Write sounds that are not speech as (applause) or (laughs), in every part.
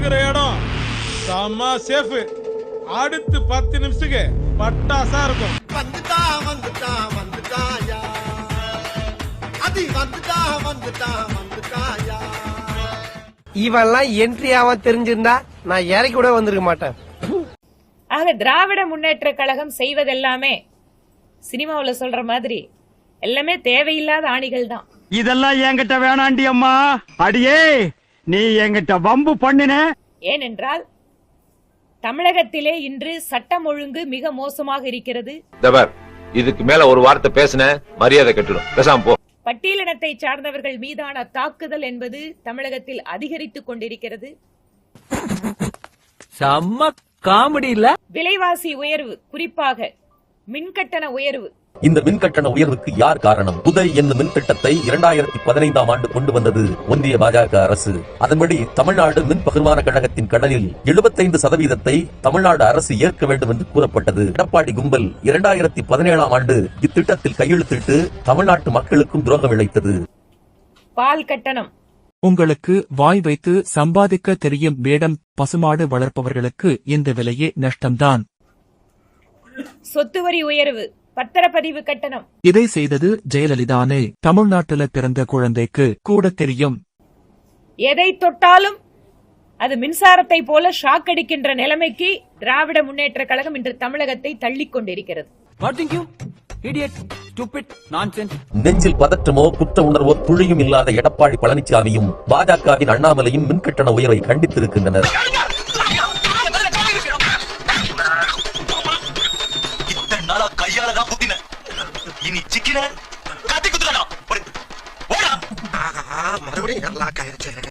இருக்கிற இடம். செம்ம சேஃப் அடுத்து பத்து நிமிஷத்துக்கு பட்டாசா இருக்கும். வந்துட்டா வந்துட்டா வந்துட்டாயா அது வந்துட்டா வந்துட்டா வந்துட்டாயா இவெல்லாம் என்ட்ரி ஆவான் தெரிஞ்சிருந்தா நான் இறக்கி கூட வந்திருக்க மாட்டேன். ஆக திராவிட முன்னேற்ற கழகம் செய்வதெல்லாமே சினிமாவுல சொல்ற மாதிரி எல்லாமே தேவையில்லாத ஆணிகள் தான் இதெல்லாம் என்கிட்ட வேணாண்டி அம்மா. அடியே! நீ என்கிட்ட வம்பு பண்ணின? ஏனென்றால் தமிழகத்திலே இன்று சட்டம் ஒழுங்கு மிக மோசமாக இருக்கிறது. தவர் இதுக்கு மேல ஒரு வார்த்தை பேசின மரியாதை கெட்டுடும். பேசாம போ. பட்டியலினத்தை சார்ந்தவர்கள் மீதான தாக்குதல் என்பது தமிழகத்தில் அதிகரித்துக் கொண்டிருக்கிறது. செம்ம காமெடி இல்ல? விலைவாசி உயர்வு குறிப்பாக மின்கட்டண உயர்வு இந்த மின்கட்டண உயர்வுக்கு யார் காரணம்? புதை என்னும் மின் திட்டத்தை இரண்டாயிரத்தி பதினைந்தாம் ஆண்டு கொண்டு வந்தது ஒன்றிய பாஜக அரசு. அதன்படி தமிழ்நாடு மின் பகிர்மான கழகத்தின் கடனில் 75% சதவீதத்தை தமிழ்நாடு அரசு ஏற்க வேண்டும் என்று கூறப்பட்டது. எடப்பாடி கும்பல் இரண்டாயிரத்தி பதினேழாம் ஆண்டு இத்திட்டத்தில் கையெழுத்திட்டு தமிழ்நாட்டு மக்களுக்கும் துரோகம் இழைத்தது. பால் கட்டணம். உங்களுக்கு வாய் வைத்து சம்பாதிக்க தெரியும் வேடம் பசுமாடு வளர்ப்பவர்களுக்கு இந்த விலையே நஷ்டம்தான். சொத்து வரி உயர்வு. பத்திரப்பதிவு கட்டணம். இதை செய்தது ஜெயலலிதானே. தமிழ்நாட்டுல பிறந்த குழந்தைக்கு கூட தெரியும். எதை தொட்டாலும் அது மின்சாரத்தை போல ஷாக் அடிக்கின்ற நிலைமைக்கு திராவிட முன்னேற்ற கழகம் இன்று தமிழகத்தை தள்ளிக் கொண்டிருக்கிறது. நெஞ்சில் பதற்றமோ குற்ற உணர்வோ துளியும் இல்லாத எடப்பாடி பழனிசாமியும் பாஜகவின் அண்ணாமலையும் மின்கட்டண உயர்வை கண்டித்திருக்கின்றனர்.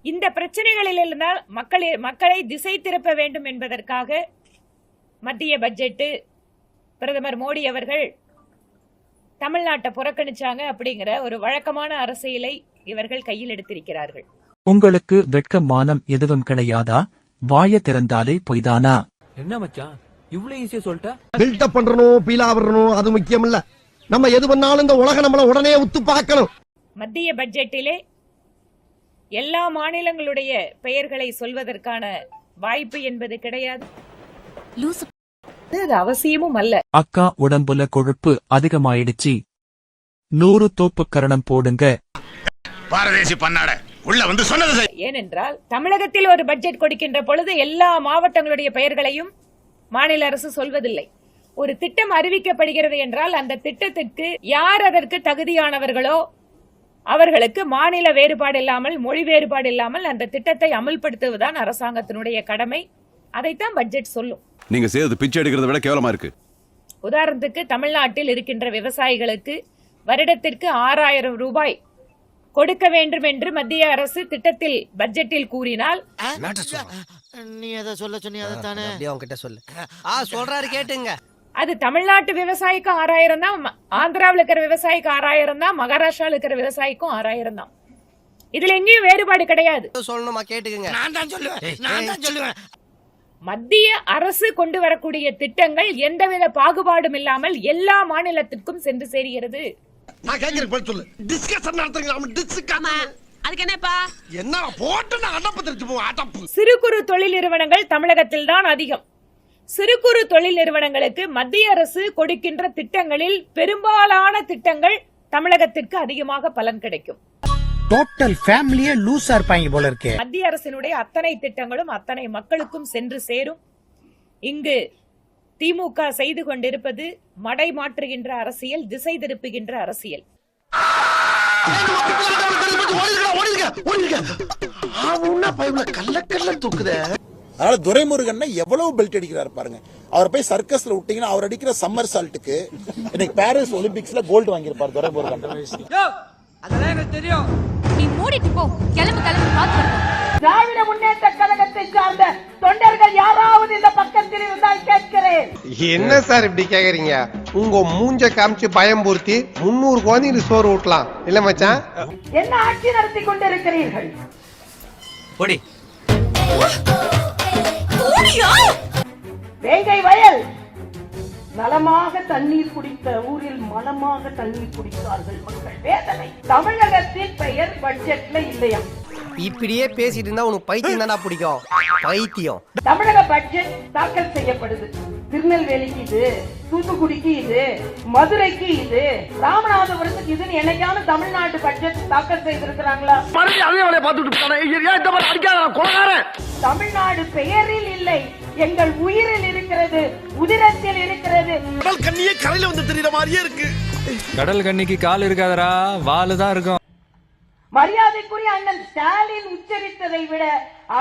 இந்த பிரச்சனைகளில் இருந்தால் மக்களை மக்களை திசை திருப்ப வேண்டும் என்பதற்காக மத்திய பட்ஜெட்டு பிரதமர் மோடி அவர்கள் தமிழ்நாட்டை புறக்கணிச்சாங்க அப்படிங்கிற ஒரு வழக்கமான அரசியலை இவர்கள் கையில் எடுத்திருக்கிறார்கள். உங்களுக்கு வெட்க மானம் எதுவும் கிடையாதா? வாய திறந்தாலே பொய்தானா? என்ன மச்சான்? இவ்வளவு ஈஸியா சொல்லிட்ட? பில்டப் பண்றணும் பீலா வரணும் அது முக்கியம் இல்ல நம்ம எது பண்ணாலும் இந்த உலக நம்மள உடனே உத்து பார்க்கணும். மத்திய பட்ஜெட்டிலே எல்லா மாநிலங்களுடைய பெயர்களை சொல்வதற்கான வாய்ப்பு என்பது கிடையாது. அது அவசியமும் அல்ல. அக்கா உடம்புல கொழுப்பு அதிகமாயிடுச்சு. நூறு தோப்பு கரணம் போடுங்க. பாரதேசி பண்ணாட உள்ள வந்து சொன்னது ஏனென்றால் தமிழகத்தில் ஒரு பட்ஜெட் கொடுக்கின்ற பொழுது எல்லா மாவட்டங்களுடைய பெயர்களையும் மாநில அரசு சொல்வதில்லை. ஒரு திட்டம் அறிவிக்கப்படுகிறது என்றால் அந்த திட்டத்திற்கு யார் அதற்கு தகுதியானவர்களோ அவர்களுக்கு மாநில வேறுபாடு இல்லாமல் மொழி வேறுபாடு இல்லாமல் அந்த திட்டத்தை அமல்படுத்துவதுதான் அரசாங்கத்தினுடைய கடமை. அதைத்தான் பட்ஜெட் சொல்லும். நீங்க செய்யறது பிச்சை எடுக்கிறத விட கேவலமா இருக்கு. உதாரணத்துக்கு தமிழ்நாட்டில் இருக்கின்ற விவசாயிகளுக்கு வருடத்திற்கு ஆறாயிரம் ரூபாய் கொடுக்க வேண்டும் என்று மத்திய அரசு திட்டத்தில் பட்ஜெட்டில் கூறினால் நீ எதை சொல்ல சொன்னி அதை தானே அவன்கிட்ட சொல்லு. ஆ சொல்றாரு கேட்டுங்க. அது தமிழ்நாட்டு விவசாயிக்கு ஆறாயிரம் தான் ஆந்திராவுல இருக்கிற விவசாயிக்கு ஆறாயிரம் தான் மகாராஷ்டிரால இருக்கிற விவசாயிக்கும் ஆறாயிரம் தான். இதுல எங்கேயும் வேறுபாடு கிடையாது. சொல்லணுமா? கேட்டுக்குங்க. நான் தான் சொல்லுவேன். நான் தான் சொல்லுவேன். மத்திய அரசு கொண்டு வரக்கூடிய திட்டங்கள் எந்தவித பாகுபாடும் இல்லாமல் எல்லா மாநிலத்திற்கும் சென்று சேர்கிறது. நான் கேட்கிறேன் பதில் சொல்லு. டிஸ்கஷன் நடத்துங்க நம்ம டிஸ்கஷன் அதுக்கு என்னப்பா? என்ன போட்டு நான் அடப்பு தெரிஞ்சு போவோம் அடப்பு. சிறு குறு தொழில் நிறுவனங்கள் தமிழகத்தில் தான் அதிகம். சிறு குறு தொழில் நிறுவனங்களுக்கு மத்திய அரசு கொடுக்கின்ற திட்டங்களில் பெரும்பாலான திட்டங்கள் தமிழகத்திற்கு அதிகமாக பலன் கிடைக்கும். டோட்டல் ஃபேமிலியே லூசா இருப்பாங்க போல இருக்கே. மத்திய அரசினுடைய அத்தனை திட்டங்களும் அத்தனை மக்களுக்கும் சென்று சேரும். இங்கு திமுக செய்து கொண்டிருப்பது மடை மாற்றுகின்ற அரசியல் திசை திருப்புகின்ற அரசியல். கல்ல கல்ல தூக்குதே. அதனால துரைமுருகன் எவ்வளவு பெல்ட் அடிக்கிறாரு பாருங்க. அவர் போய் சர்க்கஸ்ல விட்டீங்கன்னா அவர் அடிக்கிற சம்மர் சால்ட்டுக்கு இன்னைக்கு பாரிஸ் ஒலிம்பிக்ஸ்ல கோல்டு வாங்கியிருப்பார் துரைமுருகன். நீ மூடிட்டு போ. கிளம்பு கிளம்பு பாத்து திராவிட முன்னேற்ற கழகத்தை சார்ந்த தொண்டர்கள் யாராவது இந்த பக்கத்தில் இருந்தால் கேட்கிறேன். என்ன சார் இப்படி கேக்குறீங்க? உங்க மூஞ்ச காமிச்சு பயம்பூர்த்தி முன்னூறு குழந்தைங்களுக்கு சோறு ஊட்டலாம். இல்ல மச்சான்? என்ன ஆட்சி நடத்தி கொண்டிருக்கிறீர்கள்? பொடி. வேங்கை வயல். நலமாக தண்ணீர் குடித்த ஊரில் மலமாக தண்ணீர் குடித்தார்கள் மக்கள். வேதனை. தமிழகத்தின் பெயர் பட்ஜெட்ல இல்லையா இப்படியே பேசிட்டு இருந்தா உனக்கு பைத்தியம் தானே பிடிக்கும். பைத்தியம். தமிழக பட்ஜெட் தாக்கல் செய்யப்படுது. திருநெல்வேலிக்கு இது தூத்துக்குடிக்கு இது மதுரைக்கு இது ராமநாதபுரத்துக்கு இதுன்னு என்னைக்கான தமிழ்நாட்டு பட்ஜெட் தாக்கல் செய்திருக்கிறாங்களா? தமிழ்நாடு பெயரில் இல்லை எங்கள் உயிரில் இருக்கிறது உதிரத்தில் இருக்கிறது. கண்ணியே கரையில வந்து தெரியற மாதிரியே இருக்கு. கடல் கண்ணிக்கு கால் இருக்காதரா வாலு தான் இருக்கும். மரியாதைக்குரிய அண்ணன் ஸ்டாலின் உச்சரித்ததை விட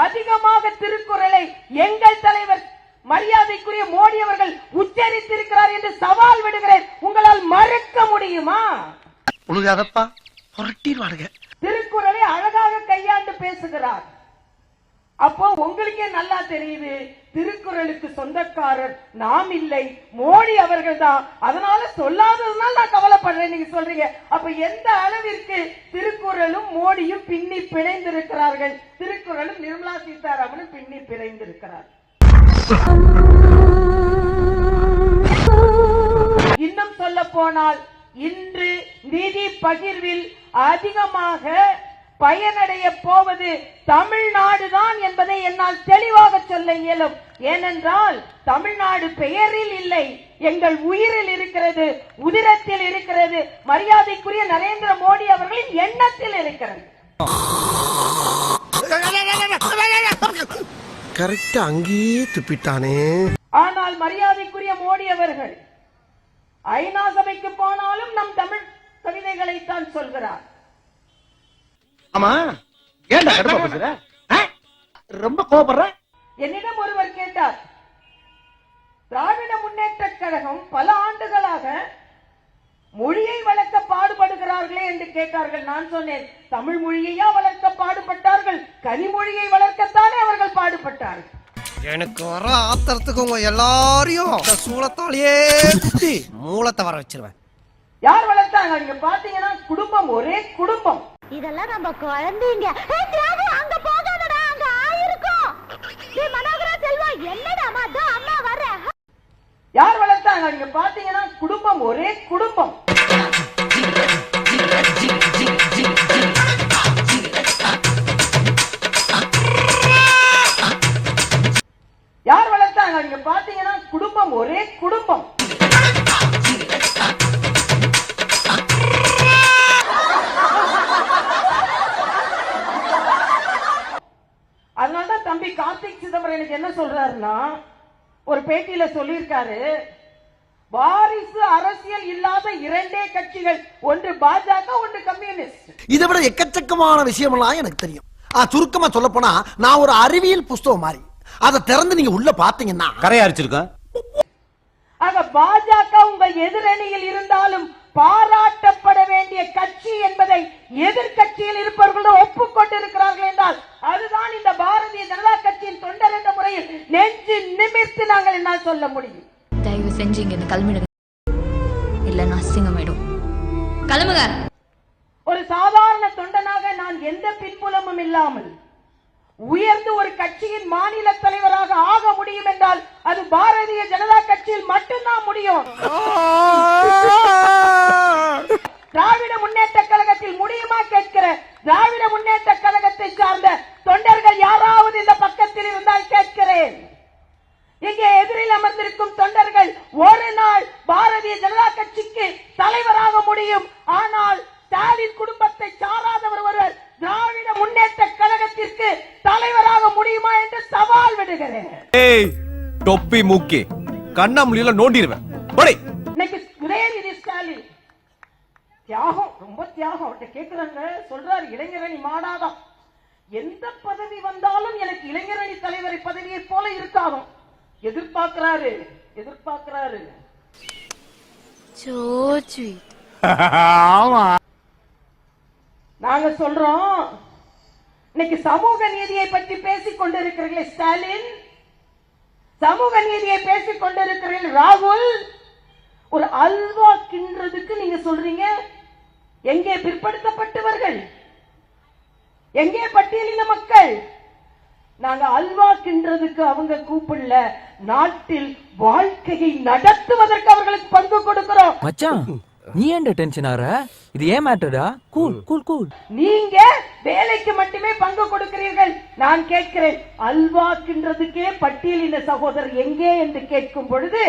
அதிகமாக திருக்குறளை எங்கள் தலைவர் மரியாதைக்குரிய மோடி அவர்கள் உச்சரித்திருக்கிறார் என்று சவால் விடுகிறேன். உங்களால் மறுக்க முடியுமா? திருக்குறளை அழகாக கையாண்டு பேசுகிறார். அப்போ உங்களுக்கே நல்லா தெரியுது திருக்குறளுக்கு சொந்தக்காரர் நாம் இல்லை மோடி அவர்கள் தான். அதனால சொல்லாததுனால நான் கவலைப்படுறேன் நீங்க சொல்றீங்க. அப்ப எந்த அளவிற்கு திருக்குறளும் மோடியும் பின்னி பிணைந்திருக்கிறார்கள்? திருக்குறளும் நிர்மலா சீதாராமனும் பின்னி பிணைந்திருக்கிறார் இன்னும் சொல்ல போனால் இன்று நிதி பகிர்வில் அதிகமாக பயனடைய போவது தமிழ்நாடுதான் என்பதை என்னால் தெளிவாக சொல்ல இயலும். ஏனென்றால் தமிழ்நாடு பெயரில் இல்லை எங்கள் உயிரில் இருக்கிறது உதிரத்தில் இருக்கிறது மரியாதைக்குரிய நரேந்திர மோடி அவர்களின் எண்ணத்தில் இருக்கிறது. (laughs) கரெக்டா அங்கேயே துப்பிட்டானே. ஆனால் மரியாதைக்குரிய மோடி அவர்கள் ஐநா சபைக்கு போனாலும் நம் தமிழ் கவிதைகளைத்தான் சொல்கிறார். ஆமா ஏன்டா கடுப்பா பேசுற? ஆ? ரொம்ப கோபப்படுற என்னிடம் ஒருவர் கேட்டார் திராவிட முன்னேற்ற கழகம் பல ஆண்டுகளாக மொழியை வளர்க்க பாடுபடுகிறார்களே என்று கேட்டார்கள். நான் சொன்னேன் தமிழ் மொழியையா வளர்க்க கனிமொழியை வளர்க்கத்தானே அவர்கள் பாடுபட்டார்கள். எனக்கு வர ஆத்திரத்துக்கு உங்க எல்லாரையும் இந்த சூளத்தாலேயே குத்தி மூலத்தை வர வச்சிருவேன். யார் வளர்த்தாங்க? நீங்க பாத்தீங்கன்னா குடும்பம் ஒரே குடும்பம். இதெல்லாம் நம்ம குழந்தைங்க. ஏய், தியாகு, அங்க போகாதடா அங்க ஆயிருக்கும். மனோகரா செல்வா என்னடா அம்மா அதோ அம்மா வர யார் வளர்த்தாங்க? நீங்க பாத்தீங்கன்னா குடும்பம் ஒரே குடும்பம். எனக்கு என்ன சொல்றாருன்னா ஒரு பேட்டியில சொல்லியிருக்காரு வாரிசு அரசியல் இல்லாத இரண்டே கட்சிகள் ஒன்று பாஜக ஒன்று கம்யூனிஸ்ட். இதை விட எக்கச்சக்கமான விஷயமெல்லாம் எனக்கு தெரியும். ஆ, சுருக்கமா சொல்ல போனா நான் ஒரு அறிவியல் புஸ்தகம் மாதிரி. அதை திறந்து நீங்க உள்ள பாத்தீங்கன்னா கரையா அரிச்சிருக்கேன் ஆக பாஜக உங்கள் எதிரணியில் இருந்தாலும் பாராட்டப்பட வேண்டிய கட்சி என்பதை எதிர்க்கட்சியில் இருப்பவர்கள் ஒப்புக்கொண்டிருக்கிறார்கள் என்றால் அதுதான் இந்த பாரதிய ஜனதா கட்சியின் தொண்டர் என்ற முறையில் நெஞ்சு நிமிர்த்து நாங்கள் என்னால் சொல்ல முடியும். தயவு செஞ்சு இங்க கிளம்பிடுங்க இல்ல அசிங்கமாயிடும். கிளம்புங்க ஒரு சாதாரண தொண்டனாக நான் எந்த பின்புலமும் இல்லாமல் உயர்ந்து ஒரு கட்சியின் மாநில தலைவராக ஆக முடியும் என்றால் அது பாரதிய ஜனதா கட்சியில் மட்டும்தான் முடியும். திராவிட முன்னேற்ற கழகத்தில் முடியுமா கேட்கிற திராவிட முன்னேற்ற கழகத்தை சார்ந்த தொண்டர்கள் யாராவது இந்த பக்கத்தில் இருந்தால் கேட்கிறேன். இங்கே எதிரில் அமர்ந்திருக்கும் தொண்டர்கள் ஒரு நாள் பாரதிய ஜனதா கட்சிக்கு தலைவராக முடியும். ஆனால் ஸ்டாலின் குடும்பத்தை சாராதவர் ஒருவர் திராவிட முன்னேற்ற கழகத்திற்கு தலைவராக முடியுமா என்று சவால் விடுகிறேன். ஏய் தொப்பி மூக்கி. கண்ணாமூலியில நோண்டிடுவேன். போடி. இன்னைக்கு உதயநிதி ஸ்டாலின். தியாகம் ரொம்ப தியாகம். அவர்கிட்ட கேக்குறாங்க. சொல்றாரு இளைஞரணி மாடாதான் எந்த பதவி வந்தாலும் எனக்கு இளைஞரணி தலைவரை பதவியை போல இருக்காதும் எதிர்பார்க்கிறாரு எதிர்பார்க்கிறாரு. (laughs) நாங்க சொல்றோம் இன்னைக்கு சமூக நீதியை பற்றி பேசிக் கொண்டிருக்கிறீர்கள் ஸ்டாலின். சமூக நீதியை பேசிக் கொண்டிருக்கிறீர்கள் ராகுல். ஒரு அல்வா கின்றதுக்கு நீங்க சொல்றீங்க. எங்கே பிற்படுத்தப்பட்டவர்கள்? எங்கே பட்டியலின மக்கள்? நாங்க அல்வா கின்றதுக்கு அவங்க கூப்பிடல. நாட்டில் வாழ்க்கையை நடத்துவதற்கு அவர்களுக்கு பங்கு கொடுக்கிறோம். மச்சான் நீ ஏன்டா டென்ஷன் ஆற இது ஏன் மேட்டரா கூல் கூல் கூல் நீங்க வேலைக்கு மட்டுமே பங்கு கொடுக்கிறீர்கள். நான் கேட்கிறேன் அல்வா கின்றதுக்கே பட்டியலின சகோதரர் எங்கே என்று கேட்கும் பொழுது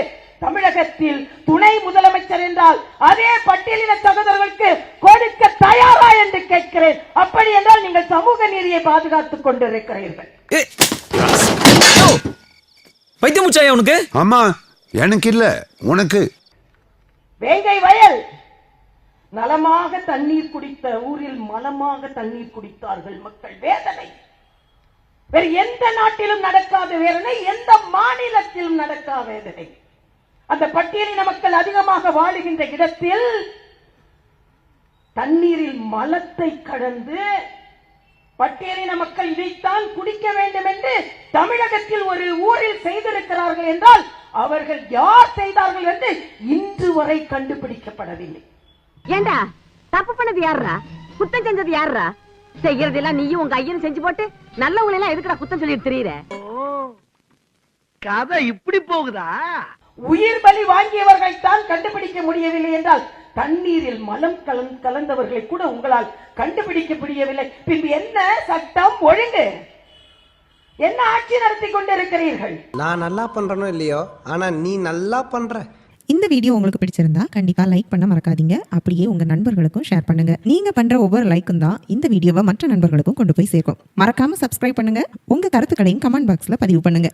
தமிழகத்தில் துணை முதலமைச்சர் என்றால் அதே பட்டியலின சகோதரர்களுக்கு கொடுக்க தயாரா என்று கேட்கிறேன். அப்படி என்றால் நீங்கள் சமூக நீதியை பாதுகாத்துக் கொண்டிருக்கிறீர்கள். பைத்தியம் முச்சாயா உனக்கு? ஆமா எனக்கு இல்ல உனக்கு. வேங்கை வயல். நலமாக தண்ணீர் குடித்த ஊரில் மலமாக தண்ணீர் குடித்தார்கள் மக்கள் வேதனை. வேறு எந்த நாட்டிலும் நடக்காத வேதனை எந்த மாநிலத்திலும் நடக்காத வேதனை. அந்த பட்டியலின மக்கள் அதிகமாக வாழுகின்ற இடத்தில் தண்ணீரில் மலத்தை கடந்து பட்டியலின மக்கள் இதைத்தான் குடிக்க வேண்டும் என்று தமிழகத்தில் ஒரு ஊரில் செய்திருக்கிறார்கள் என்றால் அவர்கள் யார் செய்தார்கள் என்று இன்று வரை கண்டுபிடிக்கப்படவில்லை. ஏண்டா? தப்பு பண்ணது யாருடா குத்தம் செஞ்சது யாருடா செய்யறதெல்லாம் நீயும் உங்க ஐயனும் செஞ்சு போட்டு நல்லவங்களை எல்லாம் எதுக்குடா குத்தம் சொல்லிட்டு தெரியுற? கதை இப்படி போகுதா? உயிர் பலி வாங்கியவர்கள் தான் கண்டுபிடிக்க முடியவில்லை என்றால் தண்ணீரில் மலம் கலந் கலந்தவர்களை கூட உங்களால் கண்டுபிடிக்க முடியவில்லை. பின்பு என்ன சட்டம்? ஒழுங்கு. என்ன ஆட்சி நடத்தி கொண்டிருக்கிறீர்கள்? நான் நல்லா பண்றனோ இல்லையோ? ஆனா நீ நல்லா பண்ற. இந்த வீடியோ உங்களுக்கு பிடிச்சிருந்தா கண்டிப்பா லைக் பண்ண மறக்காதீங்க. அப்படியே உங்க நண்பர்களுக்கும் ஷேர் பண்ணுங்க. நீங்க பண்ற ஒவ்வொரு லைக்கும் தான் இந்த வீடியோவை மற்ற நண்பர்களுக்கும் கொண்டு போய் சேர்க்கும். மறக்காம சப்ஸ்கிரைப் பண்ணுங்க. உங்க கருத்துக்களையும் கமெண்ட் பாக்ஸ்ல பதிவு பண்ணுங்க.